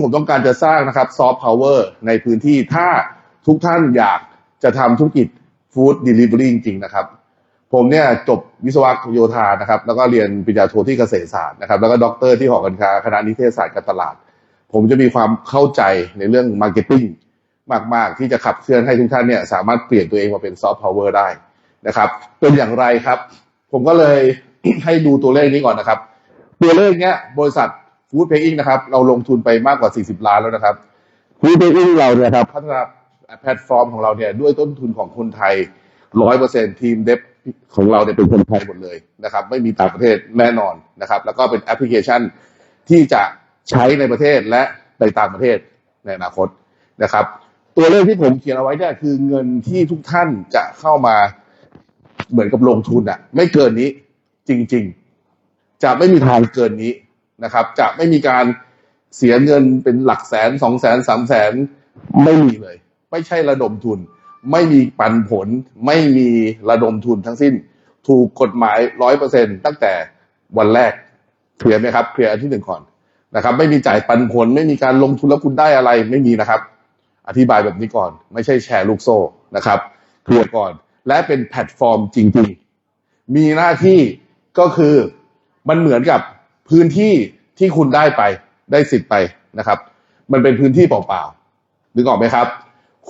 ผมต้องการจะสร้างนะครับซอฟต์พาวเวอร์ในพื้นที่ถ้าทุกท่านอยากจะทำธุรกิจฟู้ดเดลิเวอรี่จริง ๆ นะครับ ผมเนี่ยจบวิศวะโยธานะครับ แล้วก็เรียนปริญญาโทที่เกษตรศาสตร์นะครับ แล้วก็ด็อกเตอร์ที่หอการค้าคณะนิเทศศาสตร์การตลาด ผมจะมีความเข้าใจในเรื่องมาร์เก็ตติ้งมาก ๆ ที่จะขับเคลื่อนให้ทุกท่านเนี่ยสามารถเปลี่ยนตัวเองมาเป็นซอฟต์พาวเวอร์ได้นะครับเป็นอย่างไรครับ ผมก็เลยให้ดูตัวเลขนี้ก่อนนะครับ ตัวเลขเนี้ยบริษัท ฟู้ดเพย์อิงนะครับ เราลงทุนไปมากกว่า 40 ล้านแล้วนะครับฟู้ดเพย์อิงเราเนี่ยครับพัฒนาแพลตฟอร์มของเราเนี่ยด้วยต้นทุนของคนไทย100%ทีมเดฟของเราเนี่ยเป็นคนไทยหมดเลยนะครับ ไม่มีต่างประเทศแน่นอนนะครับ แล้วก็เป็นแอปพลิเคชันที่จะใช้ในประเทศและในต่างประเทศในอนาคตนะครับ ตัวเลขที่ผมเขียนเอาไว้เนี่ยคือเงินที่ทุกท่านจะเข้ามาเหมือนกับลงทุนอะไม่เกินนี้จริง ๆ จะไม่มีทางเกินนี้ นะครับ จะไม่มีการเสียเงินเป็นหลักแสนสองแสนสามแสนไม่มีเลย ไม่ใช่ระดมทุน ไม่มีปันผล ไม่มีระดมทุนทั้งสิ้น ถูกกฎหมายร้อยเปอร์เซ็นตั้งแต่วันแรกเคลียร์ไหมครับเคลียร์อันที่หนึ่งก่อนนะครับ ไม่มีจ่ายปันผล ไม่มีการลงทุนแล้วคุณได้อะไรไม่มีนะครับ อธิบายแบบนี้ก่อน ไม่ใช่แชร์ลูกโซ่นะครับเคลียร์ก่อน และเป็นแพลตฟอร์มจริง ๆ มีหน้าที่ก็คือมันเหมือนกับ พื้นที่ที่คุณได้ไปได้สิทธิ์ไปนะครับ มันเป็นพื้นที่เปล่าๆนึกออกไหมครับ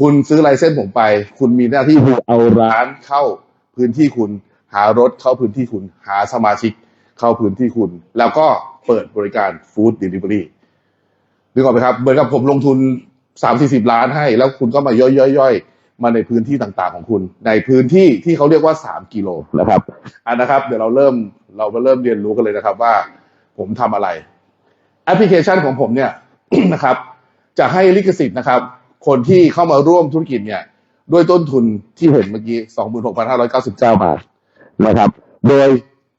คุณซื้อไลเส้นผมไป คุณมีหน้าที่คือเอาร้านเข้าพื้นที่คุณหารถเข้าพื้นที่คุณหาสมาชิกเข้าพื้นที่คุณ แล้วก็เปิดบริการฟู้ดเดลิเวอรี่นึกออกไหมครับเหมือนกับผมลงทุนสามสี่สิบล้านให้ แล้วคุณก็มาย่อยๆๆมาในพื้นที่ต่างๆของคุณ ในพื้นที่ที่เขาเรียกว่าสามกิโลนะครับอันนะครับ เดี๋ยวเราเริ่มเรามาเริ่มเรียนรู้กันเลยนะครับว่า ผมทำอะไร แอปพลิเคชันของผมเนี่ยนะครับ จะให้ลิขสิทธิ์นะครับ คนที่เข้ามาร่วมธุรกิจเนี่ย ด้วยต้นทุนที่เห็นเมื่อกี้26,599บาทนะครับ โดย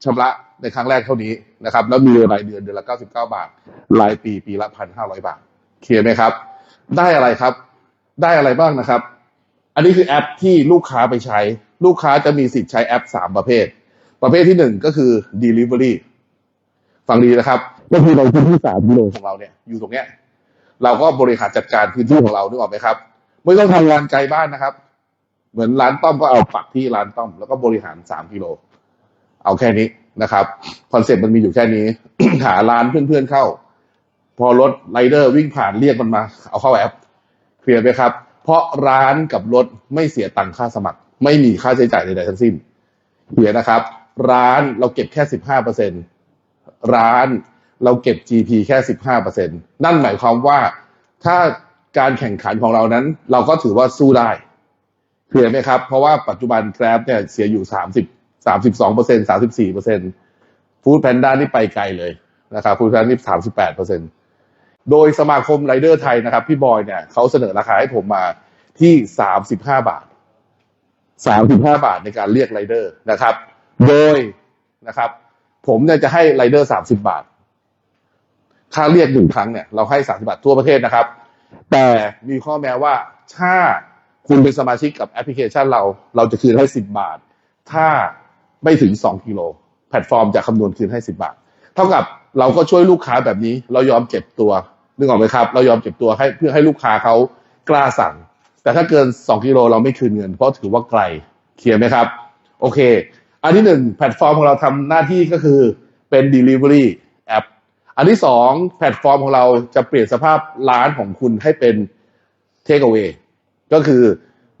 ชำระในครั้งแรกเท่านี้นะครับ แล้วมีรายเดือนเดือนละ 99 บาท รายปีปีละ 1,500 บาทเคลียร์ไหมครับ ได้อะไรครับ ได้อะไรบ้างนะครับ อันนี้คือแอปที่ลูกค้าไปใช้ ลูกค้าจะมีสิทธิ์ใช้แอป 3 ประเภท ประเภทที่ 1 ก็คือ Delivery ฟังดีนะครับ ก็คือในพื้นที่สามกิโลของเราเนี่ยอยู่ตรงเนี้ย เราก็บริหารจัดการพื้นที่ของเรานึกออกไหมครับ ไม่ต้องทำงานไกลบ้านนะครับ เหมือนร้านต้อมก็เอาปักที่ร้านต้อม แล้วก็บริหารสามกิโล เอาแค่นี้นะครับคอนเซ็ปต์มันมีอยู่แค่นี้ หาร้านเพื่อนๆเข้า พอรถไรเดอร์วิ่งผ่านเรียกมันมา เอาเข้าแอปเคลียร์ไหมครับ เพราะร้านกับรถไม่เสียตังค่าสมัคร ไม่มีค่าใช้จ่ายใดๆทั้งสิ้นเคลียร์นะครับ ร้านเราเก็บแค่สิบห้าเปอร์เซ็นต์ ร้าน เราเก็บ GP แค่สิบห้าเปอร์เซ็นนั่นหมายความว่าถ้าการแข่งขันของเรานั้น เราก็ถือว่าสู้ได้เคลียร์ไหมครับ เพราะว่าปัจจุบัน Grab เนี่ยเสียอยู่สามสิบสามสิบสองเปอร์เซ็นสามสิบสี่เปอร์เซ็นฟู้ดแพนด้านี่ไปไกลเลยนะครับฟู้ดแพนด้นี่สามสิบแปดเปอร์เซ็นโดยสมาคมไรเดอร์ไทยนะครับ พี่บอยเนี่ยเขาเสนอราคาให้ผมมาที่สามสิบห้าบาทสามสิบห้าบาทในการเรียกไรเดอร์นะครับ โดยนะครับ ผมเนี่ยจะให้ไรเดอร์สามสิบาท ค่าเรียกหนึ่งครั้งเนี่ยเราให้สามสิบาททั่วประเทศนะครับ แต่มีข้อแม้ว่าถ้าคุณเป็นสมาชิกกับแอปพลิเคชันเรา เราจะคืนให้สิบบาท ถ้าไม่ถึงสองกิโลแพลตฟอร์มจะคำนวณคืนให้สิบบาท เท่ากับเราก็ช่วยลูกค้าแบบนี้ เรายอมเจ็บตัวนึกออกไหมครับ เรายอมเจ็บตัวให้เพื่อให้ลูกค้าเขากล้าสั่ง แต่ถ้าเกินสองกิโลเราไม่คืนเงิน เพราะถือว่าไกลเคลียร์ไหมครับ โอเค อันที่หนึ่งแพลตฟอร์มของเราทำหน้าที่ก็คือเป็น delivery แอปอันที่สองแพลตฟอร์มของเราจะเปลี่ยนสภาพร้านของคุณให้เป็น take away ก็คือ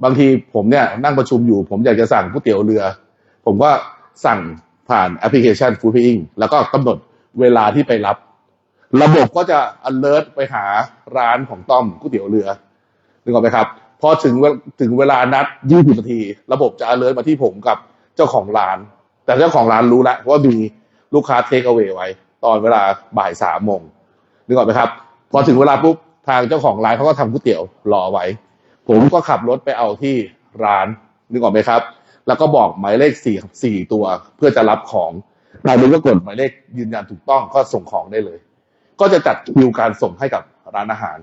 บางทีผมเนี่ยนั่งประชุมอยู่ ผมอยากจะสั่งก๋วยเตี๋ยวเรือ ผมก็สั่งผ่านแอปพลิเคชัน Food Paying แล้วก็กำหนดเวลาที่ไปรับ ระบบก็จะ alert ไปหาร้านของต้อมก๋วยเตี๋ยวเรือนึกออกไหมครับพอถึงถึงเวลานัด20นาที ระบบจะ alert มาที่ผมกับ จ้าของร้าน แต่เจ้าของร้านรู้แล้วว่ามีลูกค้า take away ไว้ ตอนเวลาบ่ายสามโมงนึกออกไหมครับ พอถึงเวลาปุ๊บทางเจ้าของร้านเขาก็ทำก๋วยเตี๋ยวรอไว้ ผมก็ขับรถไปเอาที่ร้านนึกออกไหมครับ แล้วก็บอกหมายเลขสี่สี่ตัวเพื่อจะรับของนายมึงก็กดหมายเลขยืนยันถูกต้องก็ส่งของได้เลย ก็จะจัดคิวการส่งให้กับร้านอาหาร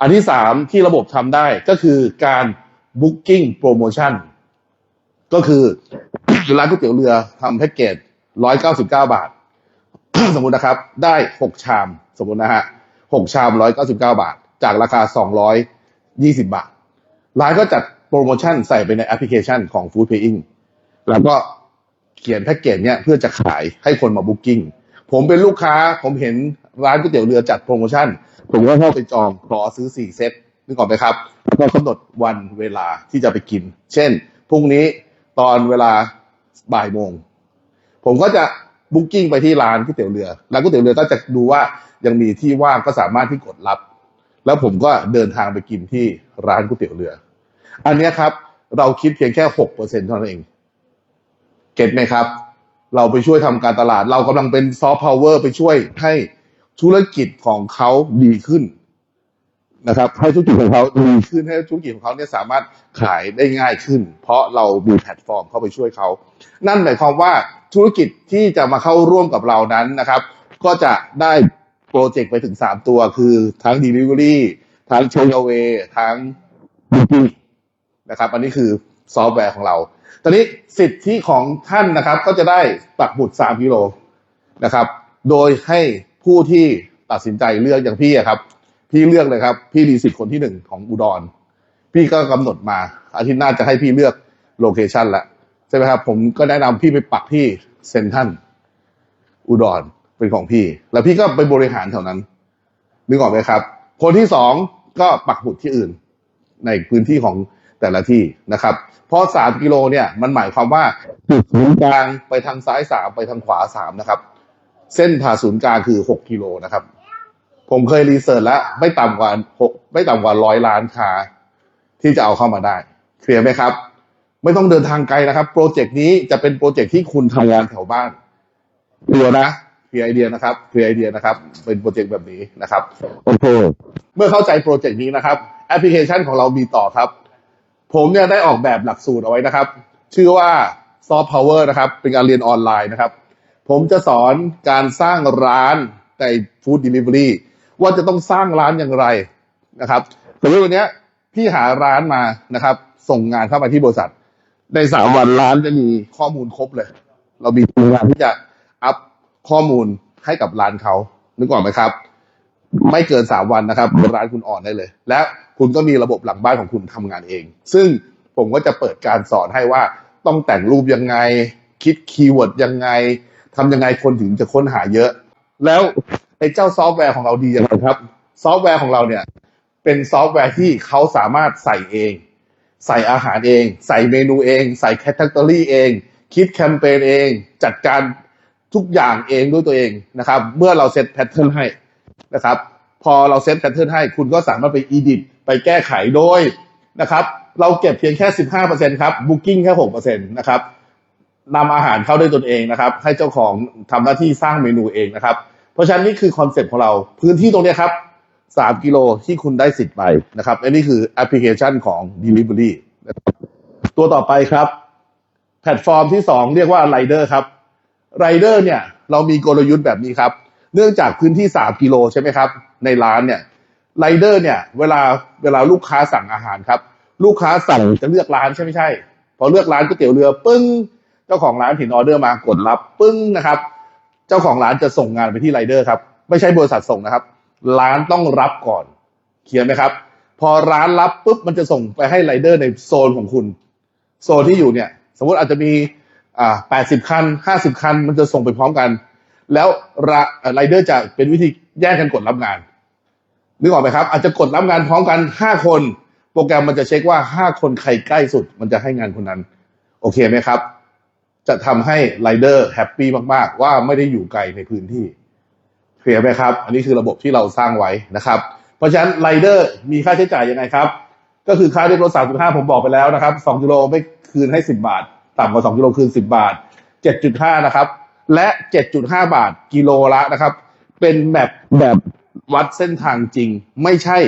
อันที่สามที่ระบบทำได้ก็คือการ booking promotion ก็คือร้านก๋วยเตี๋ยวเรือทำแพ็กเกจร้อยเก้าสิบเก้าบาท สมมุตินะครับ ได้หกชาม สมมุตินะฮะหกชามร้อยเก้าสิบเก้าบาท จากราคาสองร้อยยี่สิบาท ร้านก็จัดโปรโมชั่นใส่ไปในแอปพลิเคชันของ Food Paying แล้วก็เขียนแพ็กเกจเนี่ยเพื่อจะขายให้คนมาบุ๊กิ้งผมเป็นลูกค้าผมเห็นร้านก๋วยเตี๋ยวเรือจัดโปรโมชั่น ผมก็เข้าไปจองขอซื้อสี่เซตนึกออกไหมครับแล้วก็กำหนดวันเวลาที่จะไปกิน เช่นพรุ่งนี้ ตอนเวลาบ่ายโมง ผมก็จะบุ๊กิ้งไปที่ร้านก๋วยเตี๋ยวเรือร้านก๋วยเตี๋ยวเรือก็จะดูว่ายังมีที่ว่างก็สามารถที่กดรับ แล้วผมก็เดินทางไปกินที่ร้านก๋วยเตี๋ยวเรือ อันนี้ครับ เราคิดเพียงแค่หกเปอร์เซ็นเท่านั้นเองเก็ตไหมครับ เราไปช่วยทำการตลาด เรากำลังเป็นซอฟต์พาวเวอร์ไปช่วยให้ธุรกิจของเขาดีขึ้น นะครับให้ธุรกิจของเขาดีขึ้นให้ธุรกิจของเขาเนี่ยสามารถขายได้ง่ายขึ้น เพราะเรามีแพลตฟอร์มเข้าไปช่วยเขา นั่นหมายความว่าธุรกิจที่จะมาเข้าร่วมกับเรานั้นนะครับ ก็จะได้โปรเจกต์ไปถึง 3 ตัวคือทั้ง Delivery ทั้ง Takeaway ทั้ง b o o k i n นะครับ อันนี้คือซอฟต์แวร์ของเรา ตอนนี้สิทธิของท่านนะครับ ก็จะได้ปักหมุด 3 กิโลนะครับ โดยให้ผู้ที่ตัดสินใจเลือกอย่างพี่ครับ พี่เลือกเลยครับ พี่มีสิทธิ์คนที่หนึ่งของอุดร พี่ก็กำหนดมา อาทิตย์หน้าจะให้พี่เลือกโลเคชันละใช่ไหมครับ ผมก็แนะนำพี่ไปปักที่เซนทันอุดรเป็นของพี่ แล้วพี่ก็ไปบริหารแถวนั้นนึกออกไหมครับ คนที่สองก็ปักหมุดที่อื่น ในพื้นที่ของแต่ละที่นะครับ เพราะสามกิโลเนี่ยมันหมายความว่าจุดศูนย์กลางไปทางซ้ายสามไปทางขวาสามนะครับ เส้นผ่าศูนย์กลางคือหกกิโลนะครับ ผมเคยรีเสิร์ชแล้วไม่ต่ำกว่าหกไม่ต่ำกว่าร้อยล้านค้า ที่จะเอาเข้ามาได้เคลียร์ไหมครับ ไม่ต้องเดินทางไกลนะครับ โปรเจกต์นี้จะเป็นโปรเจกต์ที่คุณทำงานแถวบ้านเคลียร์นะเคลียร์ไอเดียนะครับเคลียร์ไอเดียนะครับ เป็นโปรเจกต์แบบนี้นะครับโอเคเมื่อเข้าใจโปรเจกต์นี้นะครับ แอปพลิเคชันของเรามีต่อครับ ผมเนี่ยได้ออกแบบหลักสูตรเอาไว้นะครับ ชื่อว่า Soft Power นะครับ เป็นการเรียนออนไลน์นะครับ ผมจะสอนการสร้างร้านใน Food Delivery ว่ ว่าจะต้องสร้างร้านอย่างไรนะครับสมมติวันนี้พี่หาร้านมานะครับ ส่งงานเข้ามาที่บริษัท ในสามวันร้านจะมีข้อมูลครบเลย เรามีทีมงานที่จะอัพข้อมูลให้กับร้านเขานึกออกไหมครับ ไม่เกินสามวันนะครับร้านคุณอ่อนได้เลย และคุณก็มีระบบหลังบ้านของคุณทำงานเอง ซึ่งผมก็จะเปิดการสอนให้ว่าต้องแต่งรูปยังไง คิดคีย์เวิร์ดยังไงทำยังไงคนถึงจะค้นหาเยอะ แล้ว ไอ้เจ้าซอฟต์แวร์ของเราดียังไงครับ ซอฟต์แวร์ของเราเนี่ย เป็นซอฟต์แวร์ที่เขาสามารถใส่เอง ใส่อาหารเอง ใส่เมนูเอง ใส่แคตตาล็อเอง คิดแคมเปญเอง จัดการทุกอย่างเองด้วยตัวเองนะครับ เมื่อเราเซตแพทเทิร์นให้นะครับ พอเราเซตแพทเทิร์นให้ คุณก็สามารถไปอีดิทไปแก้ไขโดยนะครับ เราเก็บเพียงแค่ 15%ครับบุ๊กิ้งแค่6%นะครับนำอาหารเข้าด้วยตนเองนะครับ ให้เจ้าของทำหน้าที่สร้างเมนูเองนะครับ เพราะฉะนั้นนี่คือคอนเซปต์ของเราพื้นที่ตรงนี้ครับ3กิโลที่คุณได้สิทธิ์ไปนะครับอันนี้คือแอปพลิเคชันของ Delivery นะครับตัวต่อไปครับ แพลตฟอร์มที่2เรียกว่า Rider ครับ Rider เนี่ย เรามีกลยุทธ์แบบนี้ครับ เนื่องจากพื้นที่3กิโลใช่ไหมครับ ในร้านเนี่ย Rider เนี่ย เวลาเวลาลูกค้าสั่งอาหารครับ ลูกค้าสั่งจะเลือกร้านใช่ไม่ใช่ พอเลือกร้านก๋วยเตี๋ยวเรือปึ้งเจ้าของร้านเห็นออเดอร์มากดรับปึ้งนะครับ เจ้าของร้านจะส่งงานไปที่ไรเดอร์ครับ ไม่ใช่บริษัทส่งนะครับ ร้านต้องรับก่อนเคลียร์ไหมครับ พอร้านรับปุ๊บมันจะส่งไปให้ไรเดอร์ในโซนของคุณ โซนที่อยู่เนี่ย สมมติอาจจะมีอ่า80คัน50คัน มันจะส่งไปพร้อมกัน แล้วไรเดอร์จะเป็นวิธีแยกกันกดรับงานนึกออกไหมครับ อาจจะกดรับงานพร้อมกัน5คน โปรแกรมมันจะเช็คว่า5คนใครใกล้สุด มันจะให้งานคนนั้น โอเคไหมครับ จะทำให้ไรเดอร์แฮปปี้มากๆ ว่าไม่ได้อยู่ไกลในพื้นที่เคลียร์ไหมครับ อันนี้คือระบบที่เราสร้างไว้นะครับ เพราะฉะนั้นไรเดอร์มีค่าใช้จ่ายยังไงครับ ก็คือค่าเรียบรถ3.5 ผมบอกไปแล้วนะครับ2กิโลไม่คืนให้ 10 บาท ต่ำกว่า 2 กิโลคืน 10 บาท 7.5 นะครับ และ 7.5 บาทกิโลละนะครับ เป็นแบบแบบวัดเส้นทางจริง ไม่ใช่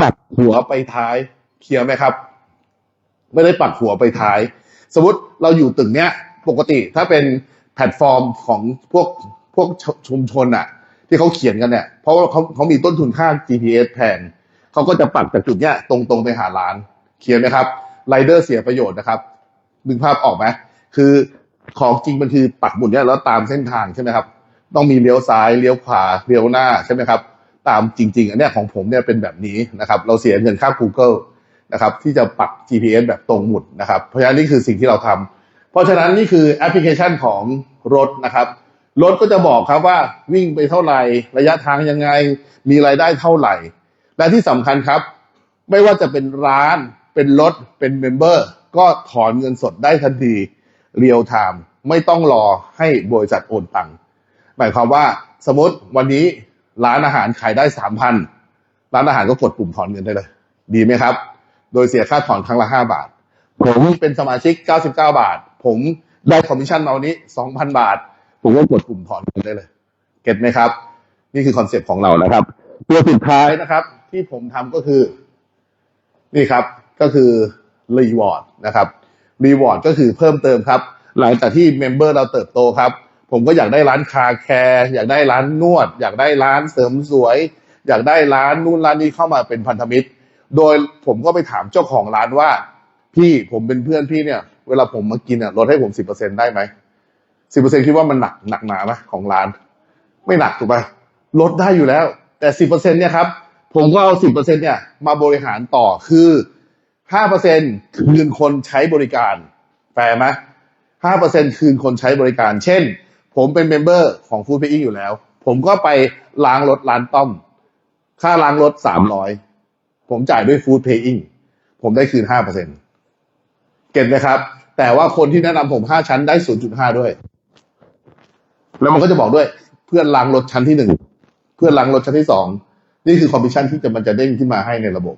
ปักหัวไปท้ายเคลียร์ไหมครับ ไม่ได้ปักหัวไปท้าย สมมติเราอยู่ตึกเนี้ย ปกติถ้าเป็นแพลตฟอร์มของพวกพวกชุมชนอะที่เขาเขียนกันเนี่ย เพราะว่าเขาเขามีต้นทุนค่า GPS แพงเขาก็จะปักจากจุดเนี้ยตรงๆไปหาร้านเคลียร์ไหมครับไรเดอร์เสียประโยชน์นะครับนึกภาพออกไหมคือของจริงมันคือปักหมุดเนี้ยแล้วตามเส้นทางใช่ไหมครับ ต้องมีเลี้ยวซ้ายเลี้ยวขวาเลี้ยวหน้าใช่ไหมครับ ตามจริง ๆ อันเนี้ยของผมเนี่ยเป็นแบบนี้นะครับ เราเสียเงินค่า Google นะครับ ที่จะปัก GPS แบบตรงหมุดนะครับ เพราะฉะนั้นนี่คือสิ่งที่เราทำ เพราะฉะนั้นนี่คือแอปพลิเคชันของรถนะครับ รถก็จะบอกครับว่าวิ่งไปเท่าไหร่ ระยะทางยังไง มีรายได้เท่าไหร่ และที่สำคัญครับ ไม่ว่าจะเป็นร้าน เป็นรถ เป็นเมมเบอร์ ก็ถอนเงินสดได้ทันทีเรียลไทม์ไม่ต้องรอให้บริษัทโอนตังค์หมายความว่าสมมติวันนี้ร้านอาหารขายได้สามพันร้านอาหารก็กดปุ่มถอนเงินได้เลย ดีไหมครับ โดยเสียค่าถอนครั้งละห้าบาท ผมเป็นสมาชิก99บาท ผมได้คอมมิชชั่นมาวันนี้2,000บาท ผมก็กดปุ่มถอนเงินได้เลย เก็ตไหมครับ นี่คือคอนเซปต์ของเรานะครับ ตัวสุดท้ายนะครับ ที่ผมทำก็คือ นี่ครับ ก็คือรีวอร์ดนะครับรีวอร์ดก็คือเพิ่มเติมครับ หลังจากที่เมมเบอร์เราเติบโตครับ ผมก็อยากได้ร้านคาแคร์อยากได้ร้านนวด อยากได้ร้านเสริมสวย อยากได้ร้านนู่นร้านนี้เข้ามาเป็นพันธมิตร โดยผมก็ไปถามเจ้าของร้านว่า พี่ผมเป็นเพื่อนพี่เนี่ย เวลาผมมากินอะลดให้ผมสิบเปอร์เซ็นได้ไหมสิบเปอร์เซ็นคิดว่ามันหนักหนักหนาไหมของร้าน ไม่หนักถูกไหมลดได้อยู่แล้ว แต่สิบเปอร์เซ็นเนี่ยครับ ผมก็เอาสิบเปอร์เซ็นเนี่ย มาบริหารต่อคือห้าเปอร์เซ็นคืนคนใช้บริการแฟร์ไหมห้าเปอร์เซ็นคืนคนใช้บริการ เช่น ผมเป็นเมมเบอร์ของฟู้ดเพย์อยู่แล้ว ผมก็ไปล้างรถร้านต้อม ค่าล้างรถสามร้อยผมจ่ายด้วยฟู้ดเพย์อิงผมได้คืนห้าเปอร์เซ็นเก็ตไหมครับ แต่ว่าคนที่แนะนำผมห้าชั้นได้ศูนย์จุดห้าด้วย แล้วมันก็จะบอกด้วย เพื่อนล้างรถชั้นที่หนึ่งเพื่อนล้างรถชั้นที่สองนี่คือคอมมิชชั่นที่จะมันจะเด้งขึ้นมาให้ในระบบ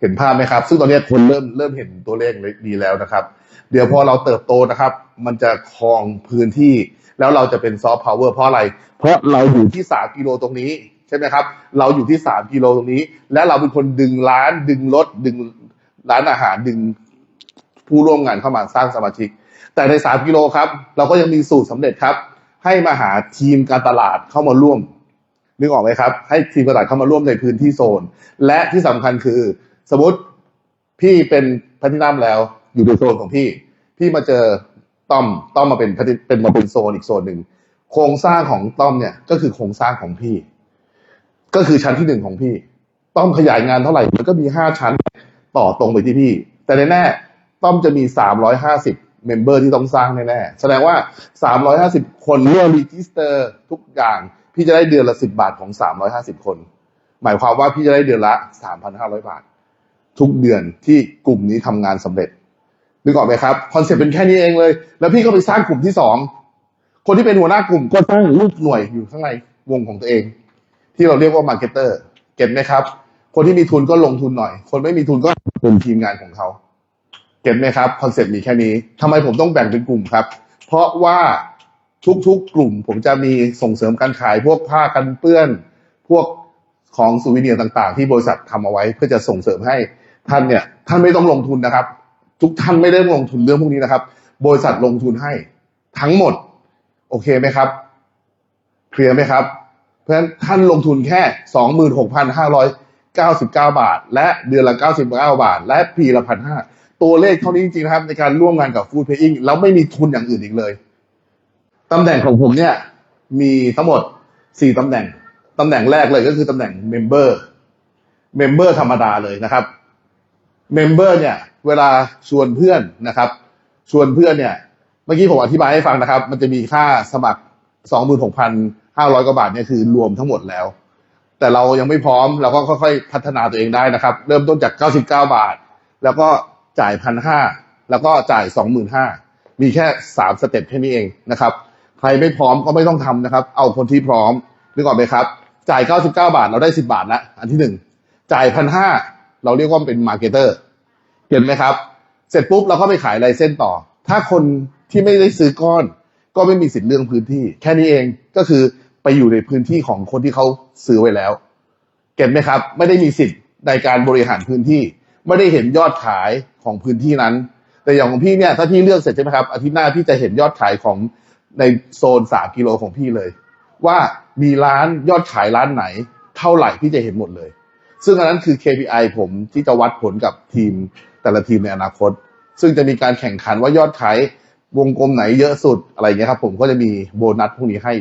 เห็นภาพไหมครับ ซึ่งตอนนี้คนเริ่มเริ่มเห็นตัวเลขดีแล้วนะครับ เดี๋ยวพอเราเติบโตนะครับ มันจะครองพื้นที่ แล้วเราจะเป็นซอฟต์พาวเวอร์เพราะอะไร เพราะเราอยู่ที่สามกิโลตรงนี้ใช่ไหมครับ เราอยู่ที่สามกิโลตรงนี้ และเราเป็นคนดึงร้านดึงรถดึงร้านอาหารดึง ผู้ร่วมงานเข้ามาสร้างสมาชิก แต่ในสามกิโลครับ เราก็ยังมีสูตรสำเร็จครับ ให้มาหาทีมการตลาดเข้ามาร่วม นึกออกไหมครับ ให้ทีมการตลาดเข้ามาร่วมในพื้นที่โซน และที่สำคัญคือ สมมติพี่เป็นแพลทินัมแล้ว อยู่ในโซนของพี่ พี่มาเจอต้อมต้อมมาเป็นเป็นมาเป็นโซนอีกโซนหนึ่งโครงสร้างของต้อมเนี่ยก็คือโครงสร้างของพี่ ก็คือชั้นที่หนึ่งของพี่ ต้อมขยายงานเท่าไหร่มันก็มีห้าชั้นต่อตรงไปที่พี่ แต่แน่ๆ ต้อมจะมีสามร้อยห้าสิบเมมเบอร์ที่ต้องสร้างแน่ๆ แสดงว่าสามร้อยห้าสิบคนเมื่อรีจิสเตอร์ทุกอย่าง พี่จะได้เดือนละสิบบาทของสามร้อยห้าสิบคน หมายความว่าพี่จะได้เดือนละสามพันห้าร้อยบาท ทุกเดือนที่กลุ่มนี้ทำงานสำเร็จนึกออกไหมครับคอนเซ็ปต์เป็นแค่นี้เองเลย แล้วพี่ก็ไปสร้างกลุ่มที่สองคนที่เป็นหัวหน้ากลุ่มก็สร้างรูปหน่วยอยู่ข้างในวงของตัวเอง ที่เราเรียกว่ามาร์เก็ตเตอร์เก็ตไหมครับ คนที่มีทุนก็ลงทุนหน่อย คนไม่มีทุนก็เป็นทีมงานของเขา เก็ตไหมครับคอนเซ็ปต์มีแค่นี้ทำไมผมต้องแบ่งเป็นกลุ่มครับ เพราะว่าทุกๆกลุ่ม ผมจะมีส่งเสริมการขายพวกผ้ากันเปื้อน พวกของสูวิเนียต่างๆ ที่บริษัททำเอาไว้ เพื่อจะส่งเสริมให้ท่านเนี่ยท่านไม่ต้องลงทุนนะครับ ทุกท่านไม่ได้ลงทุนเรื่องพวกนี้นะครับ บริษัทลงทุนให้ทั้งหมด โอเคไหมครับเคลียร์ไหมครับ เพราะฉะนั้นท่านลงทุนแค่สองหมื่นหกพันห้าร้อยเก้าสิบเก้าบาท และเดือนละเก้าสิบเก้าบาท และปีละพันห้า ตัวเลขเท่านี้จริงๆนะครับ ในการร่วมงานกับฟู้ดเพย์อิงแล้วไม่มีทุนอย่างอื่นอีกเลยตำแหน่งของผมเนี่ย มีทั้งหมดสี่ตำแหน่งตำแหน่งแรกเลยก็คือตำแหน่งเมมเบอร์เมมเบอร์ธรรมดาเลยนะครับเมมเบอร์เนี่ย เวลาชวนเพื่อนนะครับ ชวนเพื่อนเนี่ย เมื่อกี้ผมอธิบายให้ฟังนะครับ มันจะมีค่าสมัครสองหมื่นหกพันห้าร้อยกว่าบาทเนี่ยคือรวมทั้งหมดแล้ว แต่เรายังไม่พร้อมเราก็ค่อยๆพัฒนาตัวเองได้นะครับ เริ่มต้นจากเก้าสิบเก้าบาท แล้วก็ จ่ายพันห้าแล้วก็จ่ายสองหมื่นห้ามีแค่สามสเต็ปแค่นี้เองนะครับใครไม่พร้อมก็ไม่ต้องทำนะครับ เอาคนที่พร้อมนึกออกไหมครับ จ่ายเก้าสิบเก้าบาทเราได้สิบาทละอันที่หนึ่งจ่ายพันห้าเราเรียกว่าเป็นมาร์เก็ตเตอร์เห็นไหมครับ เสร็จปุ๊บเราก็ไปขายลายเส้นต่อ ถ้าคนที่ไม่ได้ซื้อก้อน ก็ไม่มีสิทธิ์เรื่องพื้นที่ แค่นี้เองก็คือไปอยู่ในพื้นที่ของคนที่เขาซื้อไว้แล้ว เก็ตไหมครับ ไม่ได้มีสิทธิ์ในการบริหารพื้นที่ ไม่ได้เห็นยอดขายของพื้นที่นั้น แต่อย่างของพี่เนี่ยถ้าพี่เลือกเสร็จใช่ไหมครับอาทิตย์หน้าพี่จะเห็นยอดขายของในโซนสามกิโลของพี่เลย ว่ามีร้านยอดขายร้านไหน เท่าไหร่พี่จะเห็นหมดเลย ซึ่งอันนั้นคือ KPI ผมที่จะวัดผลกับทีมแต่ละทีมในอนาคต ซึ่งจะมีการแข่งขันว่ายอดขายวงกลมไหนเยอะสุดอะไรเงี้ยครับ ผมก็จะมีโบนัสพวกนี้ให้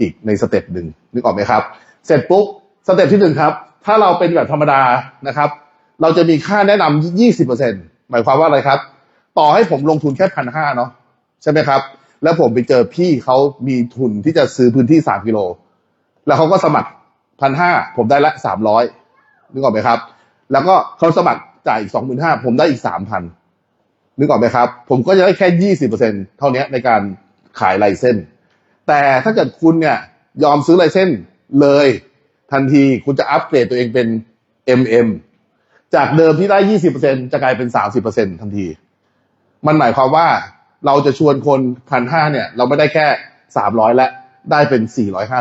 อีกในสเต็ปหนึ่งนึกออกไหมครับ เสร็จปุ๊บสสเต็ปที่หนึ่งครับ ถ้าเราเป็นแบบธรรมดานะครับ เราจะมีค่าแนะนำยี่สิบเปอร์เซ็นหมายความว่าอะไรครับ ต่อให้ผมลงทุนแค่พันห้าเนาะใช่ไหมครับ แล้วผมไปเจอพี่เขามีทุนที่จะซื้อพื้นที่สามกิโล แล้วเขาก็สมัครพันห้าผมได้ละสามร้อยนึกออกไหมครับ แล้วก็เขาสมัครจ่ายอีกสองหมื่นห้าผมได้อีกสามพันนึกออกไหมครับ ผมก็จะได้แค่ยี่สิบเปอร์เซ็นเท่านี้ในการขายไลเส้น แต่ถ้าเกิดคุณเนี่ยยอมซื้อไลเส้นเลยทันทีคุณจะอัปเกรดตัวเองเป็น MM จากเดิมที่ได้20%จะกลายเป็น30%ทันที มันหมายความว่าเราจะชวนคนพันห้าเนี่ย เราไม่ได้แค่300และได้เป็น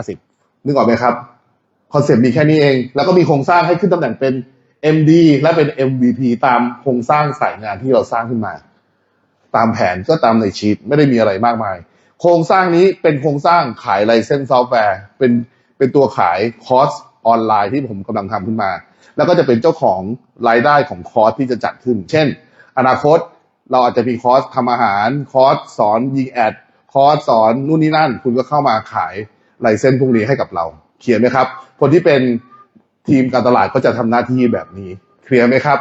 450นึกออกไหมครับคอนเซปต์มีแค่นี้เอง แล้วก็มีโครงสร้างให้ขึ้นตำแหน่งเป็น MD และเป็น MVP ตามโครงสร้างสายงานที่เราสร้างขึ้นมา ตามแผนก็ตามในชีตไม่ได้มีอะไรมากมาย โครงสร้างนี้เป็นโครงสร้างขายไลเซนส์ซอฟต์แวร์เป็นเป็นตัวขายคอร์สออนไลน์ที่ผมกำลังทำขึ้นมา แล้วก็จะเป็นเจ้าของรายได้ของคอร์สที่จะจัดขึ้น เช่น อนาคตเราอาจจะมีคอร์สทำอาหาร คอร์สสอนยิงแอด คอร์สสอนนู่นนี่นั่น คุณก็เข้ามาขายลเซนส์พวกนี้ให้กับเราเคลียร์ไหมครับ คนที่เป็นทีมการตลาดก็จะทำหน้าที่แบบนี้ เคลียร์ไหมครับ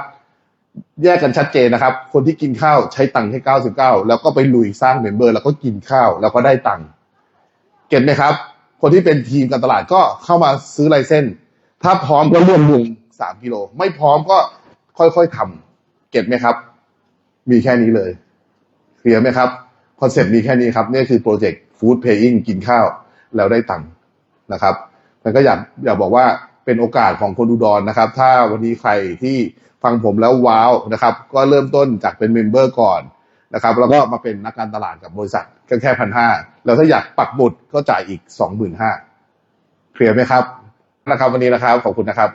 แยกกันชัดเจนนะครับ คนที่กินข้าวใช้ตังค์แค่99 แล้วก็ไปลุยสร้างเมมเบอร์ แล้วก็กินข้าวแล้วก็ได้ตังค์ เก็ตไหมครับ คนที่เป็นทีมการตลาดก็เข้ามาซื้อลเซนส์ถ้าพร้อมก็ร่วมลง สามกิโล ไม่พร้อมก็ค่อยๆทำเก็ตไหมครับ มีแค่นี้เลยเคลียร์ไหมครับคอนเซปต์มีแค่นี้ครับนี่คือโปรเจกต์ฟู้ดเพย์อิงกินข้าวแล้วได้ตังค์นะครับมันก็อยากอยากบอกว่าเป็นโอกาสของคนอุดรนนะครับ ถ้าวันนี้ใครที่ฟังผมแล้วว้าวนะครับ ก็เริ่มต้นจากเป็นเมมเบอร์ก่อนนะครับ แล้วก็มาเป็นนักการตลาดกับบริษัทแค่แค่พันห้าแล้วถ้าอยากปักหมุดก็จ่ายอีกสองหมื่นห้าเคลียร์ไหมครับนะครับ วันนี้นะครับขอบคุณนะครับ